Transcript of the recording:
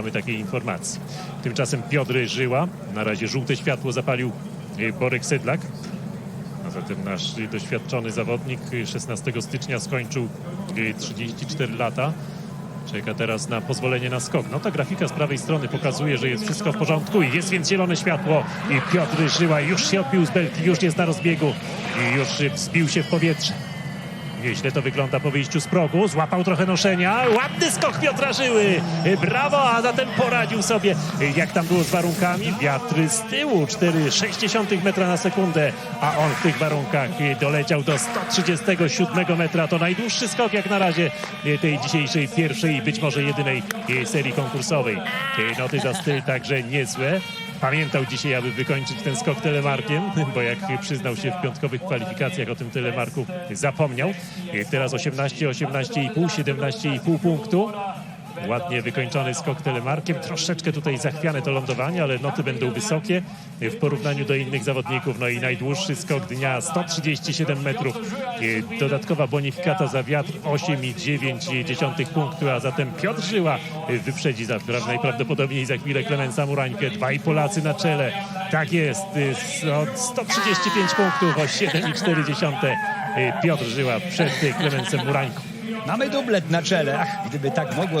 Mamy takiej informacji. Tymczasem Piotr Żyła, na razie żółte światło zapalił e, Borek Sydlak. A zatem nasz e, doświadczony zawodnik e, 16 stycznia skończył e, 34 lata. Czeka teraz na pozwolenie na skok. No ta grafika z prawej strony pokazuje, że jest wszystko w porządku i jest więc zielone światło i Piotr Żyła już się odbił z belki, już jest na rozbiegu i już e, wzbił się w powietrze. Nieźle to wygląda po wyjściu z progu. Złapał trochę noszenia. Ładny skok Piotra Żyły. Brawo, a zatem poradził sobie. Jak tam było z warunkami? Wiatry z tyłu. 4,6 metra na sekundę. A on w tych warunkach doleciał do 137 metra. To najdłuższy skok jak na razie tej dzisiejszej pierwszej i być może jedynej serii konkursowej. Noty za styl także niezłe. Pamiętał dzisiaj, aby wykończyć ten skok telemarkiem, bo jak przyznał się w piątkowych kwalifikacjach o tym telemarku, zapomniał. Teraz 18, 18,5, 17,5 punktu. Ładnie wykończony skok telemarkiem. Troszeczkę tutaj zachwiane to lądowanie, ale noty będą wysokie w porównaniu do innych zawodników. No i najdłuższy skok dnia 137 metrów. Dodatkowa bonifikata za wiatr 8,9 punktu, a zatem Piotr Żyła wyprzedzi za, najprawdopodobniej za chwilę Klemensa Murańkę. Dwaj Polacy na czele. Tak jest. 135 punktów o 7,4 Piotr Żyła przed Klemensem Murańką. Mamy dublet na czele. Ach, gdyby tak mogło